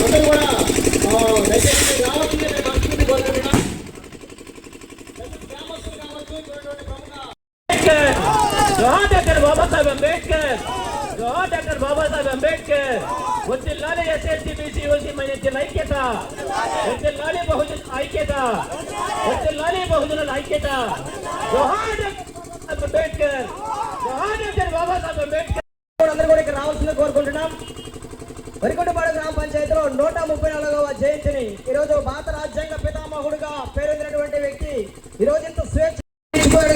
అందరూ కూడా ఆ, దయచేసి రావాల్సిందే మేము మనస్ఫూర్తి కోరుకుంటున్నాం గ్రామస్తులు కావచ్చు ఇటువంటి ప్రముఖ అంబేద్కర్ జోహార్ డాక్టర్ బాబాసాహెబ్ అంబేద్కర్ జోహార్ డాక్టర్ బాబాసాహెబ్ అంబేద్కర్ వర్తిల్లాలి ఎస్ఎస్టీ బీసీ ఓసీ మైనార్టీల ఐక్యత వర్తిల్లాలి బహుజన ఐక్యత వర్తిల్లాలి బహుజనుల ఐక్యత జోహార్ డాక్టర్ అంబేద్కర్ జోహార్ డాక్టర్ బాబాసాహెబ్ అంబేద్కర్ అందరూ కూడా ఇక్కడ రావాల్సింది కోరుకుంటున్నాం వరికొండపాడు గ్రామ పంచాయతీలో నూట ముప్పై నాలుగవ జయంతిని ఈరోజు భారత రాజ్యాంగ పితామహుడుగా పేరొందినటువంటి వ్యక్తి. ఈరోజు ఇంత స్వేచ్ఛ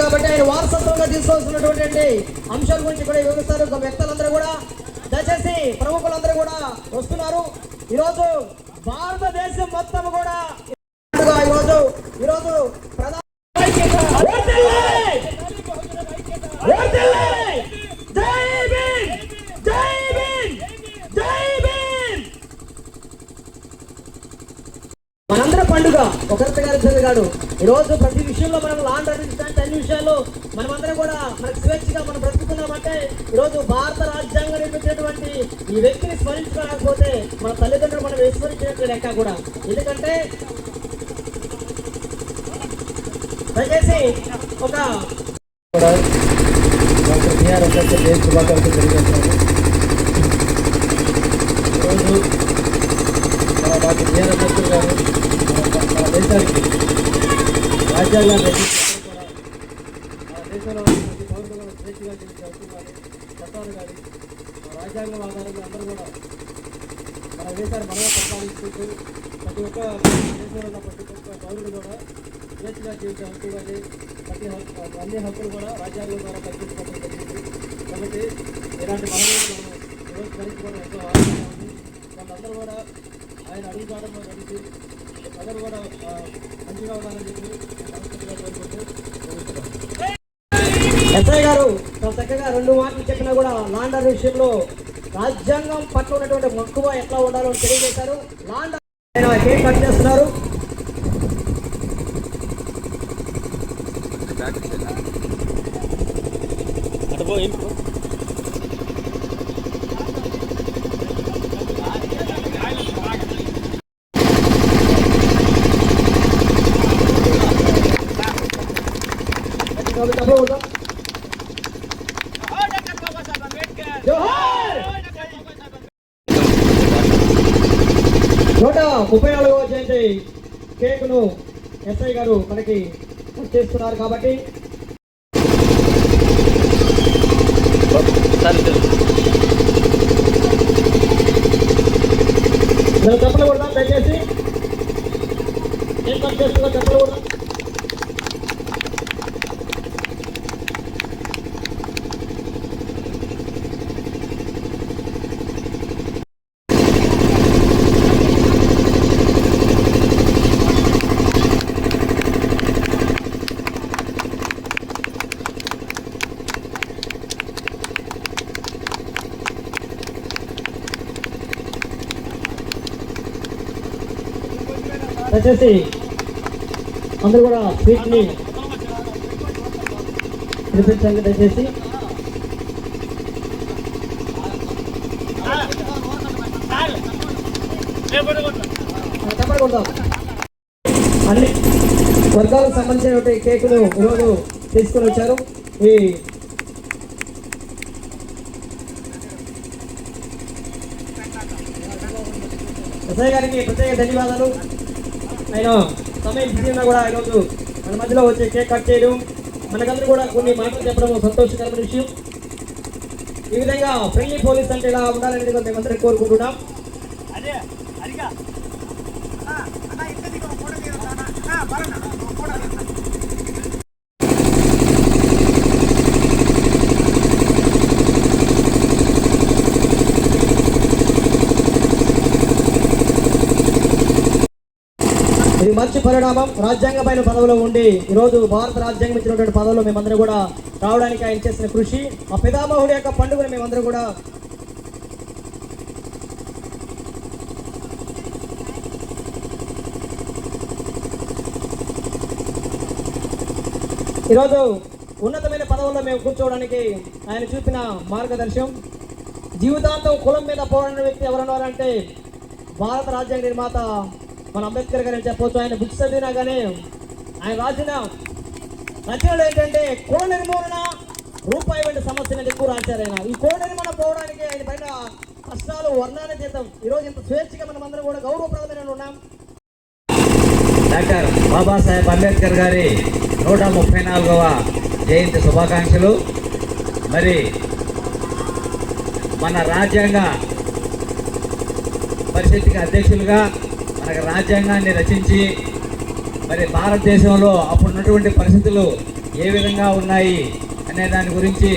కాబట్టి ఆయన వారసత్వంగా తీసుకోవాల్సినటువంటి అంశాల గురించి కూడా వివరిస్తారు ఒక వ్యక్తులందరూ కూడా దయచేసి ప్రముఖులందరూ కూడా వస్తున్నారు ఈరోజు భారతదేశం మొత్తం కూడా ఈరోజు ఈరోజు ప్రధాన వర్ధిల్లాలి! వర్ధిల్లాలి! జై భీమ్! జై భీమ్! జై భీమ్! మనందరి పండుగ ఒకరిత గారి చదివాడు ఈరోజు ప్రతి విషయంలో మనం లాండ్ అందించడానికి అన్ని విషయాల్లో మనమందరం కూడా మనకు స్వేచ్ఛగా మనం బ్రతుకుతున్నామంటే ఈరోజు భారత రాజ్యాంగం నిర్మించినటువంటి ఈ వ్యక్తిని స్మరించుకోకపోతే మన తల్లిదండ్రులు మనం విస్మరించినట్లు లెక్క కూడా. ఎందుకంటే దయచేసి ఒక డాక్టర్ బిఆర్ అంబేద్కర్ జయంతి శుభాకాంక్షలు తెలియజేస్తున్నాను. ఈరోజు మన డాక్టర్ బిఆర్ అంబేద్కర్ గారు మన దేశానికి రాజ్యాంగాన్ని దేశంలో కూడా స్వేచ్ఛగా జీవించే హక్కు కానీ చట్టాలు కానీ రాజ్యాంగం ఆధారంగా అందరూ కూడా మన దేశాన్ని మనమే పరిపాలించుకుంటూ ప్రతి ఒక్క దేశంలో ఉన్న ప్రతి ఒక్క పౌరుడు కూడా స్వేచ్ఛగా జీవించే హక్కు కానీ ప్రతి హక్కు అన్ని హక్కులు కూడా రాజ్యాంగం ద్వారా కల్పించుకోవడం జరిగింది. కాబట్టి ఇలాంటి మనం ఈరోజు స్మరించుకోవడం ఎంతో ఆనందంగా ఉంది. వాళ్ళందరూ కూడా ఆయన అడుగుతాడంలో కలిసి అందరూ కూడా మంచిగా ఉండాలని చెప్పి. ఎస్ఐ గారు చాలా చక్కగా రెండు మాటలు చెప్పినా కూడా లాండర్ విషయంలో రాజ్యాంగం పట్ల ఉన్నటువంటి మక్కువ ఎట్లా ఉండాలో అని తెలియజేశారు. లాండర్ ఆయన కేక్ కట్ చేస్తున్నారు? డబ్బులు కొడదాం. జోహార్ నూట ముప్పై నాలుగవ జయంతి కేకును ఎస్ఐ గారు మనకి చేస్తున్నారు కాబట్టి మేము చెప్పలు కొడదాం దయచేసి ఏం కట్ చేస్తుందో చెప్పలు కొడదాం దయచేసి అందరూ కూడా స్వీట్ని వినిపించండి దయచేసి. అన్ని వర్గాలకు సంబంధించినటువంటి కేకులు ఈరోజు తీసుకొని వచ్చారు. ఈ ఎస్ఐ గారికి ప్రత్యేక ధన్యవాదాలు. ఆయన సమయం బిజీ కూడా ఈరోజు మన మధ్యలో వచ్చి కేక్ కట్ చేయడం మనకందరూ కూడా కొన్ని మాటలు చెప్పడం సంతోషకరమైన విషయం. ఈ విధంగా ఫ్రెండ్లీ పోలీస్ అంటే ఇలా ఉండాలని కోరుకుంటున్నాం మేమందరం కోరుకుంటున్నాం. ఇది మంచి పరిణామం. రాజ్యాంగమైన పదవిలో ఉండి ఈరోజు భారత రాజ్యాంగం ఇచ్చినటువంటి పదవిలో మేమందరం కూడా రావడానికి ఆయన చేసిన కృషి. ఆ పితామహుడి యొక్క పండుగను మేమందరం కూడా ఈరోజు ఉన్నతమైన పదవుల్లో మేము కూర్చోవడానికి ఆయన చూపిన మార్గదర్శనం. జీవితాంతం కులం మీద పోరాడిన వ్యక్తి ఎవరన్నారంటే భారత రాజ్యాంగ నిర్మాత మన అంబేద్కర్ గారు అని చెప్పొచ్చు? ఆయన బుక్స్ చదివినా కానీ ఆయన రాసిన రచనలు ఏంటంటే కుల నిర్మూలన రూపాయి వంటి సమస్యలు ఎక్కువ రాశారు ఆయన? ఈ కుల నిర్మూలన పోవడానికి ఆయన పైన కష్టాలు వర్ణానితీతం ఈరోజు ఇంత స్వేచ్ఛగా మనం అందరం కూడా గౌరవప్రదమైన ఉన్నాం. డాక్టర్ బాబాసాహెబ్ అంబేద్కర్ గారి నూట ముప్పై నాలుగవ జయంతి శుభాకాంక్షలు. మరి మన రాజ్యాంగ పరిషత్కి అధ్యక్షులుగా మనకి రాజ్యాంగాన్ని రచించి మరి భారతదేశంలో అప్పుడున్నటువంటి పరిస్థితులు ఏ విధంగా ఉన్నాయి అనే దాని గురించి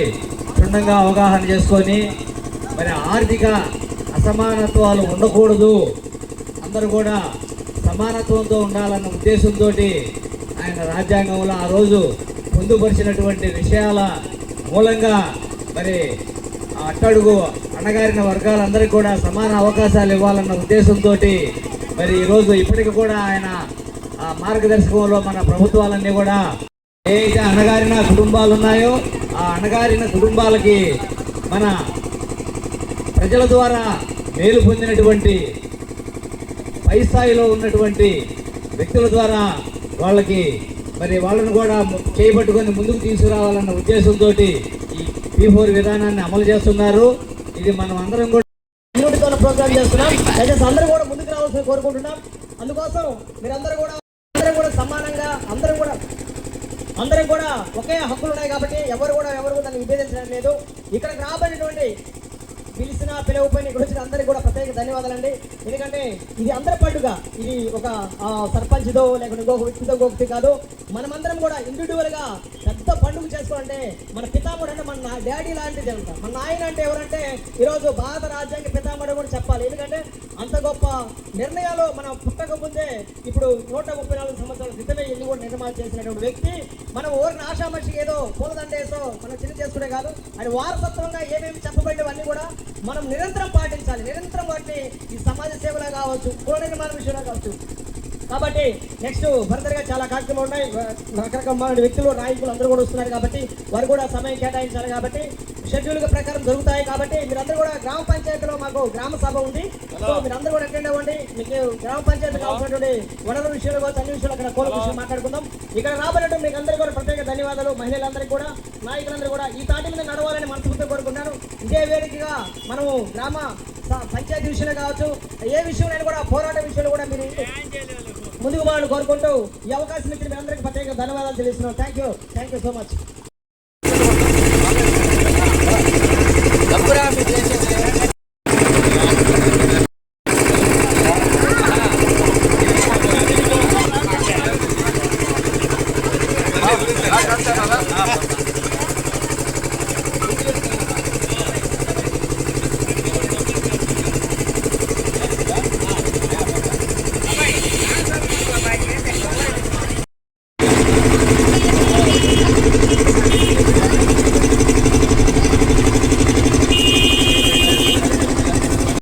క్షుణ్ణంగా అవగాహన చేసుకొని మరి ఆర్థిక అసమానత్వాలు ఉండకూడదు. అందరూ కూడా సమానత్వంతో ఉండాలన్న ఉద్దేశంతో ఆయన రాజ్యాంగంలో ఆ రోజు పొందుపరిచినటువంటి విషయాల మూలంగా మరి అట్టడుగు అణగారిన వర్గాలందరికీ కూడా సమాన అవకాశాలు ఇవ్వాలన్న ఉద్దేశంతో మరి ఈరోజు ఇప్పటికి కూడా ఆయన ఆ మార్గదర్శకంలో మన ప్రభుత్వాలన్నీ కూడా ఏ అయితే అణగారిన కుటుంబాలు ఉన్నాయో ఆ అణగారిన కుటుంబాలకి మన ప్రజల ద్వారా మేలు పొందినటువంటి పై స్థాయిలో ఉన్నటువంటి వ్యక్తుల ద్వారా వాళ్ళకి మరి వాళ్ళను కూడా చేపట్టుకొని ముందుకు తీసుకురావాలన్న ఉద్దేశంతో ఈ పీ ఫోర్ విధానాన్ని అమలు చేస్తున్నారు. ఇది మనం అందరం కూడా కోరుకుంటున్నాం. అందుకోసం మీరందరూ కూడా అందరూ కూడా సమానంగా అందరం కూడా అందరం కూడా ఒకే హక్కులు ఉన్నాయి కాబట్టి ఎవరు కూడా ఎవరు కూడా దాన్ని విభేదించడం లేదు. ఇక్కడికి రాబడినటువంటి పిలిచిన పిలవపోయిన ఇక్కడ వచ్చిన అందరికీ కూడా ప్రత్యేక ధన్యవాదాలండి. ఎందుకంటే ఇది అందరి పండుగ. ఇది ఒక సర్పంచ్దో లేకుంటే ఇంకొక వ్యక్తితో గోక్తి కాదు. మనమందరం కూడా ఇండివిజువల్గా గా ఎంతో పండుగ చేసుకోవాలంటే మన పితామహుడు అంటే మన నా- డాడీ లాంటిది అంట. మన నాయన అంటే ఎవరంటే ఈరోజు భారత రాజ్యాంగ పితామహుడు కూడా చెప్పాలి. ఎందుకంటే అంత గొప్ప నిర్ణయాలు మనం పుట్టక ముందే ఇప్పుడు నూట ముప్పై నాలుగు సంవత్సరాల క్రితమే ఇల్లు కూడా నిర్మాణం చేసినటువంటి వ్యక్తి. మనం ఊరిని ఆశామర్షి ఏదో పూలదండేసో మనం చిన్న చేసుకునే కాదు. అని వారసత్వంగా ఏమేమి చెప్పబడినవన్నీ కూడా మనం నిరంతరం పాటించాలి. నిరంతరం వాటిని ఈ సమాజ సేవలో కావచ్చు పూల నిర్మాణ విషయంలో కావచ్చు. కాబట్టి నెక్స్ట్ ఫర్దర్గా చాలా కార్యక్రమాలు ఉన్నాయి. రకరకాల వ్యక్తులు నాయకులు అందరూ కూడా వస్తున్నారు కాబట్టి వారు కూడా సమయం కేటాయించాలి కాబట్టి షెడ్యూల్ ప్రకారం జరుగుతాయి కాబట్టి మీరందరూ కూడా గ్రామ పంచాయతీలో మాకు గ్రామ సభ ఉంది. సో మీరందరూ కూడా అటెండ్ అవ్వండి. మీకు గ్రామ పంచాయతీ కావాల్సినటువంటి వనరుల విషయాలు కావచ్చు అన్ని విషయాలు అక్కడ కోల విషయం మాట్లాడుకుందాం. ఇక్కడ రాబోయేటప్పుడు మీకు అందరికీ కూడా ప్రత్యేక ధన్యవాదాలు. మహిళలందరికీ కూడా నాయకులందరూ కూడా ఈ తాటి మీద నడవాలని మనస్ఫూర్తిగా కోరుకుంటున్నాను. ఇదే వేదికగా మనము గ్రామ పంచాయతీ విషయంలో కావచ్చు ఏ విషయంలో కూడా పోరాట విషయంలో కూడా మీరు ముందుకు వాళ్ళు కోరుకుంటూ ఈ అవకాశం ఇచ్చిన మీ అందరికీ ప్రత్యేక ధన్యవాదాలు తెలుస్తున్నాం thank you thank you so much